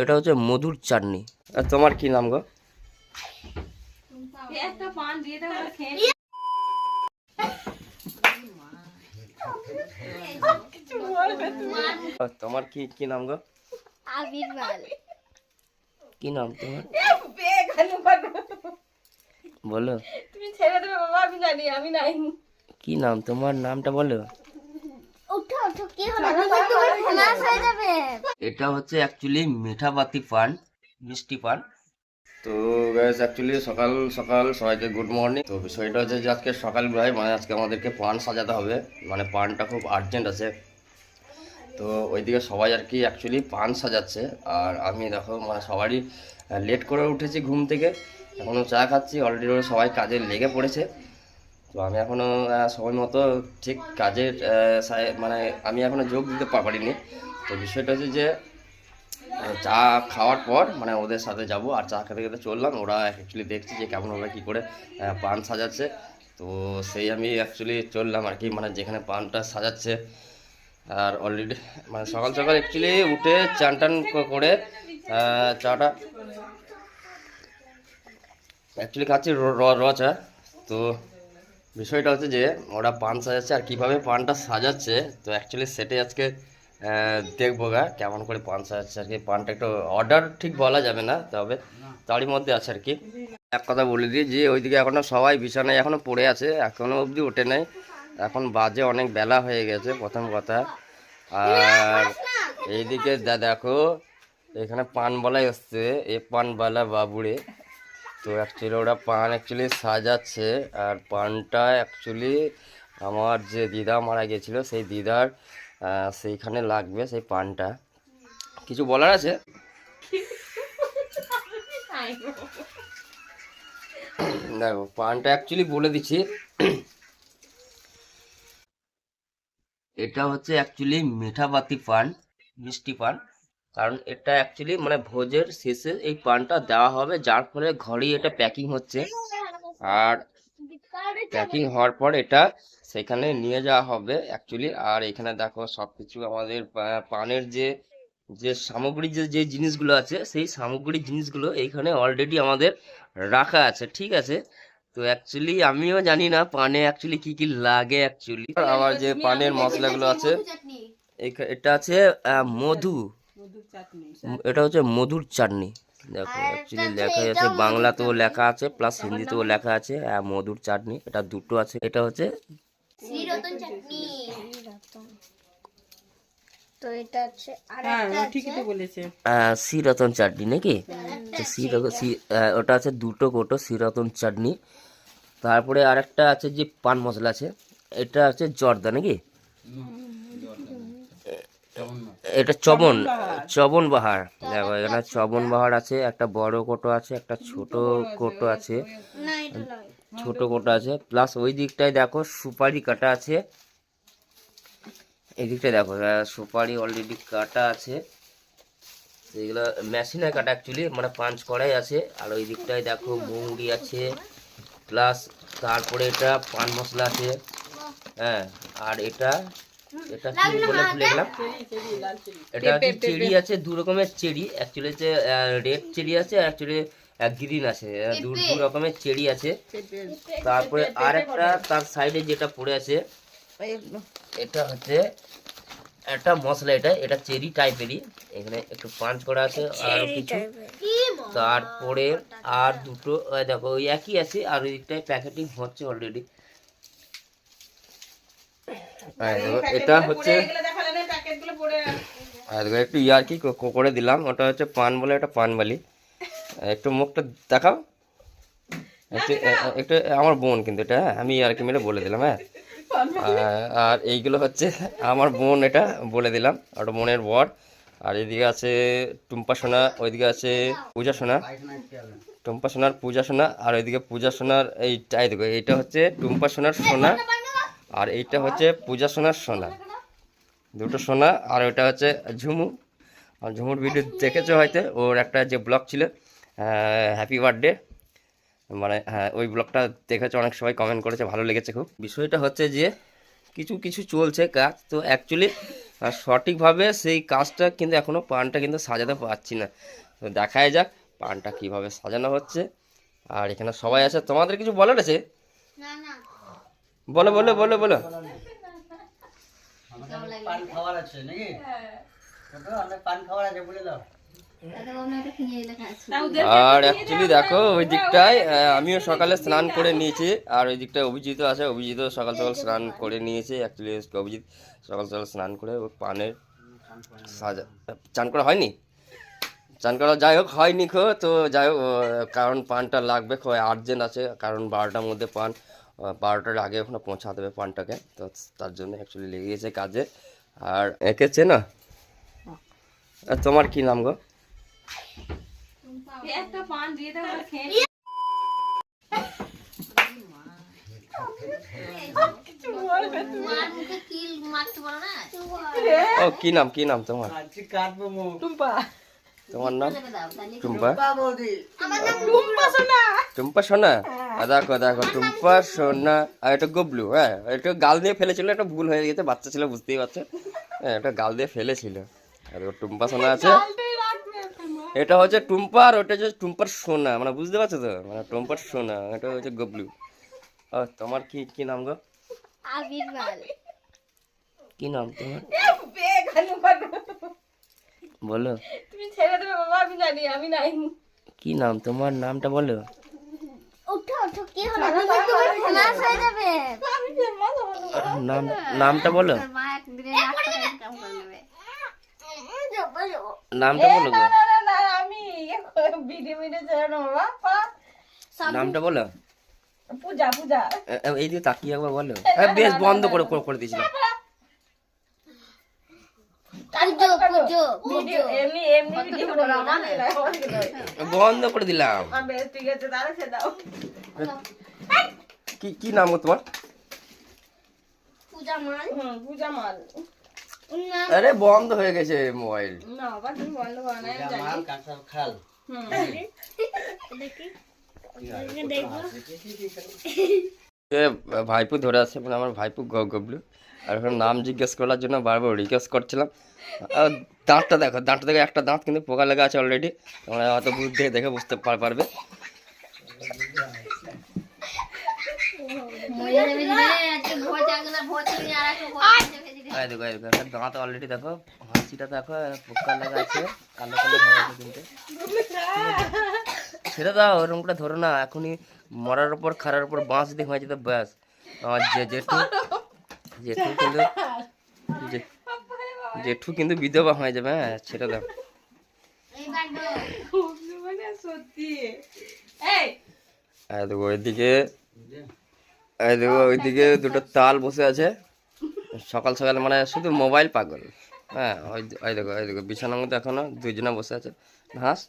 এটা হচ্ছে মধুর চাটনি। আর তোমার কি নাম গো? তোমার কি কি নাম গো? আবির্ভাল কি নাম তোমার। বলো। তুমি ছেড়ে দেবে বাবা আমি জানি আমি নাই। কি নাম তোমার? নামটা বলো উঠো উঠো কি হলো তুমি ফেমাস হয়ে যাবে এটা হচ্ছে অ্যাকচুয়ালি মিঠাবাতি পান মিষ্টি পান। তো গ্যাস অ্যাকচুয়ালি সকাল সকাল সবাইকে গুড মর্নিং তো বিষয়টা হচ্ছে যে আজকে সকাল বেলায় মানে আজকে আমাদেরকে পান সাজাতে হবে। মানে পানটা খুব আর্জেন্ট আছে। তো ওইদিকে সবাই আর কি অ্যাকচুয়ালি পান সাজাচ্ছে। আর আমি দেখো মানে সবারই লেট করে উঠেছি ঘুম থেকে। এখনও চা খাচ্ছি অলরেডি সবাই কাজে লেগে পড়েছে। তো আমি এখনও সময় মতো ঠিক কাজের মানে আমি এখনও যোগ দিতে পারিনি। তো বিষয়টা হচ্ছে যে চা খাওয়ার পর মানে ওদের সাথে যাব আর চা খেতে খেতে চললাম। ওরা অ্যাকচুয়ালি দেখছি যে কেমন ওরা কী করে পান সাজাচ্ছে। তো সেই আমি অ্যাকচুয়ালি চললাম আর কি মানে যেখানে পানটা সাজাচ্ছে। আর অলরেডি মানে সকাল সকাল অ্যাকচুয়ালি উঠে চান টান করে চাটা অ্যাকচুয়ালি খাচ্ছি র- চা। তো বিষয়টা হচ্ছে যে, ওরা পান সাজাচ্ছে আর কীভাবে পানটা সাজাচ্ছে, তো অ্যাকচুয়ালি সেটাই আজকে দেখব গা, কেমন করে পান সাজাচ্ছে আর কি। পানটা একটু অর্ডার ঠিক বলা যাবে না, তবে তারই মধ্যে আছে আর কি। এক কথা বলে দিই যে, ওইদিকে এখনও সবাই বিছানায় এখনও পড়ে আছে এখনও অবধি ওঠে নাই। এখন বাজে অনেক বেলা হয়ে গেছে, প্রথম কথা। আর এইদিকে দেখো, এখানে পান বলাই এসছে এ পানবালা বাবুড়ে তো অ্যাকচুয়ালি ওরা পান অ্যাকচুয়ালি সাজাচ্ছে আর পানটা অ্যাকচুয়ালি আমার যে দিদা মারা গেছিল, সেই দিদার সেইখানে লাগবে সেই পানটা। কিছু বলার আছে? দেখো, পানটা অ্যাকচুয়ালি বলে দিচ্ছি। এটা হচ্ছে অ্যাকচুয়ালি মিঠাবাতি পান, মিষ্টি পান। কারণ এটা অ্যাকচুয়ালি মানে ভোজের শেষে এই পানটা দেওয়া হবে, যার ফলে ঘরেই এটা প্যাকিং হচ্ছে। আর প্যাকিং হওয়ার পর এটা সেখানে নিয়ে যাওয়া হবে অ্যাকচুয়ালি আর এখানে দেখো সব কিছু আমাদের পানের যে যে সামগ্রী, যে যে জিনিসগুলো আছে, সেই সামগ্রী জিনিসগুলো এইখানে অলরেডি আমাদের রাখা আছে, ঠিক আছে? তো অ্যাকচুয়ালি আমিও জানি না পানে অ্যাকচুয়ালি কি কি লাগে অ্যাকচুয়ালি আবার যে পানের মশলাগুলো আছে এটা আছে মধু। এটা হচ্ছে মধুর চাটনি। দেখো অ্যাকচুয়ালি লেখা আছে বাংলাতেও লেখা আছে প্লাস হিন্দিতেও লেখা আছে আহ, মধুর চাটনি এটা দুটো আছে এটা হচ্ছে শ্রী চাটনি। তো এটা হচ্ছে আর হ্যাঁ একটা ঠিকই তো বলেছে। শ্রীরতন চাটনি নাকি? তো শ্রীরতন শ্রী- ওটা আছে দুটো কোটো শ্রীরতন চাটনি। তারপরে আরেকটা আছে যে পান মশলা আছে এটা আছে জর্দা নাকি? এটা চবন চবন বাহার। দেখো এখানে চবন বাহার আছে একটা বড় কোটো আছে একটা ছোট কোটো আছে। ছোট। কোটো আছে। প্লাস ওই দিকটায় দেখো সুপারি কাটা আছে। এই দিকটায় দেখো সুপারি অলরেডি কাটা আছে। এগুলো মেশিনে কাটা অ্যাকচুয়ালি মানে পাঞ্চ করাই আছে। আর ওই দিকটায় দেখো মৌরি আছে। প্লাস তারপরে এটা পান মশলা আছে। হ্যাঁ আর এটা এটা কি বলে ভুলে গেলাম এটা চেরি আছে? দু রকমের চেরি। অ্যাকচুয়ালি হচ্ছে রেড চেরি আছে আর অ্যাকচুয়ালি গ্রিন আছে। দু দু রকমের চেরি আছে। তারপরে আর একটা তার সাইডে যেটা পড়ে আছে এটা হচ্ছে একটা মশলা এটা। এটা চেরি টাইপেরই এখানে একটু পাঞ্চ করা আছে আর কিছু। তারপরে আর দুটো দেখো ওই একই আছে আর ওই দিকটায় প্যাকেটিং হচ্ছে অলরেডি এটা হচ্ছে একটু ইয়ারকি কো- কো- করে দিলাম ওটা হচ্ছে পান বলে এটা পানবালি একটু মুখটা দেখাও। একটু একটু আমার বোন কিন্তু এটা হ্যাঁ আমি ইয়ারকি মেরে বলে দিলাম হ্যাঁ। আর- আর এইগুলো হচ্ছে আমার বোন এটা বলে দিলাম ওটা বোনের বর। আর এদিকে আছে টুম্পা সোনা ওইদিকে আছে পূজা সোনা। টুম্পা সোনার পূজা সোনা আর ওইদিকে পূজা সোনার এইটাই দেখো এইটা হচ্ছে টুম্পা সোনার সোনা। আর এইটা হচ্ছে পূজা সোনার সোনা। দুটো সোনা, আর ওটা হচ্ছে ঝুমু। আর ঝুমুর ভিডিও দেখেছ হয়তো, ওর একটা যে ব্লগ ছিল হ্যাপি বার্থডে মানে হ্যাঁ ওই ব্লগটা দেখেছ, অনেক সবাই কমেন্ট করেছে, ভালো লেগেছে খুব। বিষয়টা হচ্ছে যে, কিছু কিছু চলছে কাজ, তো অ্যাকচুয়ালি সঠিকভাবে সেই কাজটা কিন্তু এখনও পানটা কিন্তু সাজাতে পারছি না। তো দেখাই যাক, পানটা কীভাবে সাজানো হচ্ছে। আর এখানে সবাই আছে, তোমাদের কিছু বলার আছে? বলো বলো বলো বলো। পান খাওয়ার আছে নাকি? ছোট অনেক পান খাওয়ার আছে বলে দাও। আর অ্যাকচুয়ালি দেখো ওই দিকটায় আমিও সকালে স্নান করে নিয়েছি আর ওই দিকটায় অভিজিৎ আছে অভিজিৎ সকাল সকাল স্নান করে নিয়েছে অ্যাকচুয়ালি অভিজিৎ সকাল সকাল স্নান করে ওই পানের সাজা চান করা হয়নি? চান করা যাই হোক হয়নি খো তো যাই হোক কারণ পানটা লাগবে খো আর্জেন্ট আছে কারণ বারোটার মধ্যে পান বারোটার আগে ওখানে পৌঁছাতে হবে পানটাকে। তো তার জন্য অ্যাকচুয়ালি লেগে গেছে কাজে। আর এঁকেছে না? তোমার কি নাম গো? একটা পান দিয়ে দাও আমরা খেয়ে নিই। মার মুখে কিল মারতে পারো না। ও কি নাম কি নাম তোমার? টুম্পা। তোমার নাম? টুম্পা? টুম্পা সোনা। টুম্পা সোনা? আর দেখো দেখো টুম্পা সোনা। আর এটা গবলু হ্যাঁ এটা গাল দিয়ে ফেলেছিল একটা ভুল হয়ে গেছে বাচ্চা ছিল বুঝতেই পারছে? হ্যাঁ এটা গাল দিয়ে ফেলেছিল। আর ওর টুম্পা সোনা আছে। এটা হচ্ছে টুম্পা আর ওটা হচ্ছে টুম্পার সোনা মানে বুঝতে পারছ তো? মানে টুম্পার সোনা এটা হচ্ছে গবলু। ও তোমার কি কি নাম গো? আবির বাল কি নাম তোমার? বলো। ছেড়ে দেবে বাবা আমি জানি আমি নাই। কি নাম তোমার? নামটা বলো। উঠো উঠো কি হলো? তুমি তুমি ফেমাস হয়ে যাবে। আমি ফেমাস হব না। নাম নামটা বলো। নামটা বলো আমি ছেড়ে নেব বাবা নামটা বলো। পূজা পূজা। এ- এ- এই দিকে তাকিয়ে একবার বলো। বেশ বন্ধ করে করে- করে দিয়েছিলাম পুজো পুজো ভিডিও এমনি এমনি ভিডিও করো আমার না আমার কি নয়। বন্ধ করে দিলাম। কি কি নাম গো তোমার? পূজা মাল। হুম পূজা মাল। না আরে বন্ধ হয়ে গেছে মোবাইল। ভাইপু ধরে আছে মানে আমার ভাইপু গ- গবলু। আর এখন নাম জিজ্ঞেস করার জন্য বারবার রিকোয়েস্ট করছিলাম। দাঁতটা দেখো দাঁতটা দেখো একটা দাঁত কিন্তু পোকা লেগে আছে অলরেডি তোমরা হয়তো বুঝতে দেখে বুঝতে পার- পারবে। দেখো দেখো একটা দাঁত অলরেডি দেখো হাসিটা দেখো পোকা লেগে আছে কালো কালো কিন্তু। সেটা দাও ওরকম করে ধরো না এখনই মরার উপর খারার উপর বাঁশ দিয়ে হয়ে যেত ব্যাস। আমার যে জেঠু জেঠু কিন্তু জেঠু কিন্তু বিধবা হয়ে যাবে হ্যাঁ ছেড়ে দাও। মানে সত্যি। এই। এই দেখো ওইদিকে দেখো ওইদিকে দুটো তাল বসে আছে। সকাল সকাল মানে শুধু মোবাইল পাগল। হ্যাঁ ওই দেখো ওই দেখো বিছানার মধ্যে এখনও দুজনে বসে আছে। ঘাস